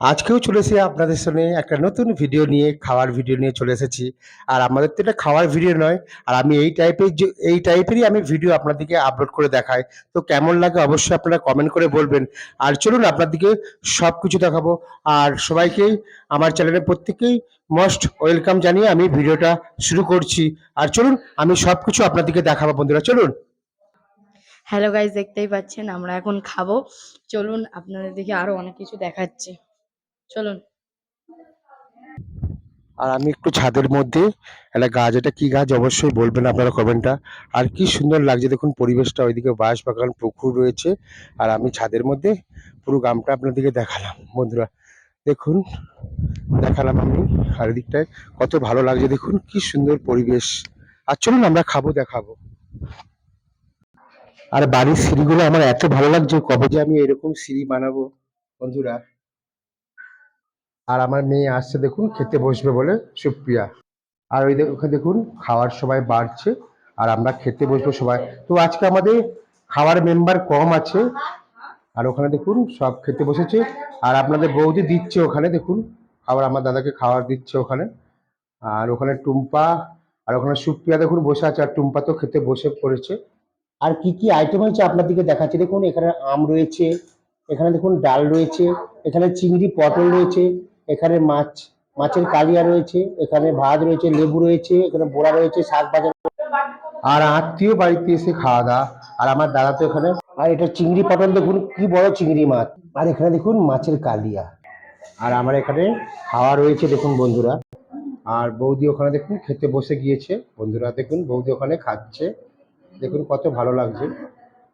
আজকেও চলে এসেছি আপনাদের সঙ্গে একটা নতুন ভিডিও নিয়ে, খাওয়ার ভিডিও নিয়ে চলে এসেছি। আর আমাদের তো এটা খাওয়ার ভিডিও নয়, আর আমি এই টাইপের যে এই টাইপেরই আমি ভিডিও আপনাদেরকে আপলোড করে দেখাই। তো কেমন লাগে অবশ্যই আপনারা কমেন্ট করে বলবেন। আর চলুন আপনাদেরকে সব কিছু দেখাবো। আর সবাইকেই আমার চ্যানেলে প্রত্যেকেই মোস্ট ওয়েলকাম জানিয়ে আমি ভিডিওটা শুরু করছি। আর চলুন, আমি সব কিছু আপনাদেরকে দেখাবো বন্ধুরা, চলুন। হ্যালো গাইজ দেখতেই পাচ্ছেন, আমরা এখন খাব। চলুন আপনাদের দেখে আরও অনেক কিছু দেখাচ্ছি। চলুন। আর আমি একটু ছাদের মধ্যে, একটা গাছ, এটা কি গাছ অবশ্যই বলবেন আপনারা কমেন্টটা আর কি সুন্দর লাগছে দেখুন পরিবেশটা, ওইদিকে বাঁশ বাগান পুকুর রয়েছে। আর আমি ছাদের মধ্যে পুরো গ্রামটা আপনাদেরকে দেখালাম, বন্ধুরা। দেখুন, দেখালাম আমি আর এদিকটায় কত ভালো লাগছে দেখুন, কি সুন্দর পরিবেশ। আর চলুন আমরা খাব, দেখাবো। আর বাড়ির সিঁড়িগুলো আমার এত ভালো লাগছে, কবে যে আমি এরকম সিঁড়ি বানাবো, বন্ধুরা। আর আমার মেয়ে আসছে দেখুন, খেতে বসবে বলে সুপ্রিয়া। আর ওই ওখানে দেখুন, খাওয়ার সবাই বাড়ছে, আর আমরা খেতে বসবো সবাই। তো আজকে আমাদের খাওয়ার মেম্বার কম আছে, আর ওখানে দেখুন, সব খেতে বসেছে। আর আপনাদের বৌদি দিচ্ছে ওখানে, দেখুন খাবার আমার দাদাকে খাবার দিচ্ছে ওখানে। আর ওখানে টুম্পা, আর ওখানে সুপ্রিয়া দেখুন বসে আছে, আর টুম্পা তো খেতে বসে পড়েছে। আর কি কি আইটেম হয়েছে আপনাদেরকে দেখাচ্ছি? দেখুন, এখানে আম রয়েছে, এখানে দেখুন, ডাল রয়েছে, এখানে চিংড়ি, পটল রয়েছে এখানে মাছ, মাছের কালিয়া রয়েছে, এখানে ভাত রয়েছে, লেবু রয়েছে, এখানে বোড়া রয়েছে, শাক ভাজা আর আত্মীয় বাড়িতে এসে খাওয়া দাওয়া। আর আমার দাদা তো এখানে। আর এটা চিংড়ি পটল দেখুন কি বড় চিংড়ি মাছ। আর এখানে দেখুন মাছের কালিয়া। আর আমার এখানে খাওয়া রয়েছে, দেখুন বন্ধুরা। আর বৌদি ওখানে দেখুন খেতে বসে গিয়েছে। বন্ধুরা দেখুন, বৌদি ওখানে খাচ্ছে। দেখুন কত ভালো লাগছে।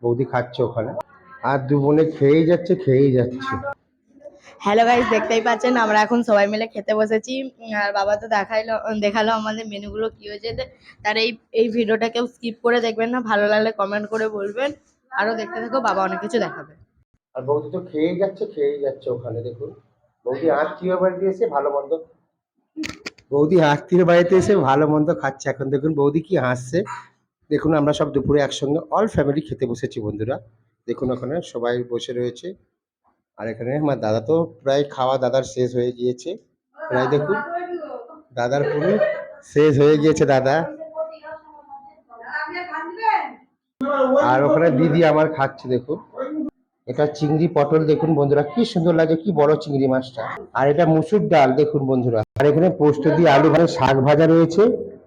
বৌদি খাচ্ছে ওখানে। আর দু বোনে খেয়েই যাচ্ছে খেয়েই যাচ্ছে। হ্যালো গাইজ দেখতেই পাচ্ছেন আমরা এখন সবাই মিলে খেতে বসেছি। আর বাবা তো দেখাইলো দেখাল আমাদের মেনুগুলো কি হয়েছে। তার এই এই ভিডিওটা কেউ স্কিপ করে দেখবেন না ভালো লাগলে কমেন্ট করে বলবেন। আরও দেখতে থাকো বাবা অনেক কিছু দেখাবে। আর বৌদি তো খেয়েই যাচ্ছে খেয়েই যাচ্ছে ওখানে দেখুন। বৌদি আত্মীয় বাড়িতে এসে ভালো মন্দ বৌদি আত্মীয় বাড়িতে এসে ভালো মন্দ খাচ্ছে। এখন দেখুন বৌদি কি হাসছে। দেখুন আমরা সব দুপুরে একসঙ্গে অল ফ্যামিলি খেতে বসেছি বন্ধুরা। দেখুন ওখানে সবাই বসে রয়েছে। আর এখানে আমার দাদা তো প্রায় খাওয়া দাদার শেষ হয়ে গিয়েছে। প্রায় দেখুন, দাদার পুরো শেষ হয়ে গিয়েছে দাদা। আর ওখানে দিদি আমার খাচ্ছে, দেখুন। এটা চিংড়ি পটল, দেখুন বন্ধুরা, কি সুন্দর লাগে, কি বড় চিংড়ি মাছটা। আর এটা মুসুর ডাল, দেখুন বন্ধুরা। আর এখানে পোস্ত দিয়ে আলু ভাজা, শাক ভাজা রয়েছে।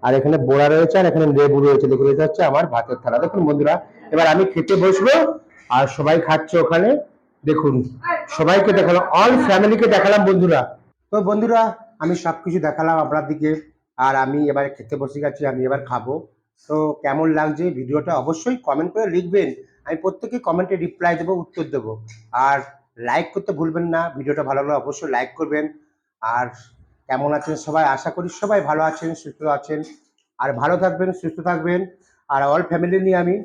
আর এখানে বোড়া রয়েছে, আর এখানে লেবু রয়েছে। দেখুন, এটা হচ্ছে আমার ভাতের থালা। দেখুন বন্ধুরা, এবার আমি খেতে বসবো, আর সবাই খাচ্ছে ওখানে। দেখুন। সবাইকে দেখালাম অল ফ্যামিলিকে দেখালাম, বন্ধুরা। তো বন্ধুরা, আমি সব কিছু দেখালাম আপনার দিকে, আর আমি এবার খেতে বসে গেছি, আমি এবার খাব। তো কেমন লাগছে ভিডিওটা অবশ্যই কমেন্ট করে লিখবেন। আমি প্রত্যেকে কমেন্টে রিপ্লাই দেবো, উত্তর দেবো। আর লাইক করতে ভুলবেন না, ভিডিওটা ভালো লাগলে অবশ্যই লাইক করবেন। আর কেমন আছেন সবাই? আশা করি সবাই ভালো আছেন, সুস্থ আছেন। আর ভালো থাকবেন, সুস্থ থাকবেন। আর অল ফ্যামিলি নিয়ে আমি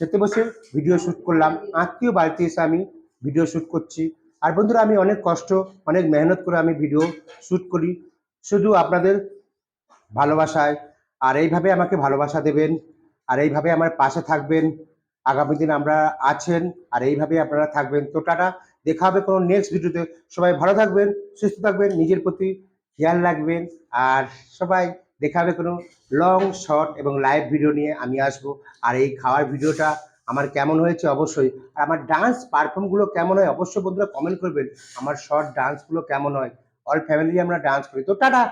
খেতে বসে ভিডিও শ্যুট করলাম। আত্মীয় বাড়িতে এসে আমি ভিডিও শ্যুট করছি। আর বন্ধুরা, আমি অনেক কষ্ট, অনেক মেহনত করে আমি ভিডিও শ্যুট করি। শুধু আপনাদের ভালোবাসায়, আর এইভাবে আমাকে ভালোবাসা দেবেন, আর এইভাবে আমার পাশে থাকবেন, আগামী দিন আমরা আছেন, আর এইভাবে আপনারা থাকবেন। তো টাটা, দেখা হবে কোনো নেক্সট ভিডিওতে সবাই ভালো থাকবেন, সুস্থ থাকবেন, নিজের প্রতি খেয়াল রাখবেন, আর সবাই দেখা হবে কোনো লং শর্ট এবং লাইভ ভিডিও নিয়ে আমি আসব। আর এই খাওয়ার ভিডিওটা আমার কেমন হয়েছে অবশ্যই। আর আমার ডান্স পারফর্মগুলো কেমন হয় অবশ্যই বন্ধুরা কমেন্ট করবেন। আমার শর্ট ডান্সগুলো কেমন হয়? অল ফ্যামিলি আমরা ডান্স করি। তো টাটা!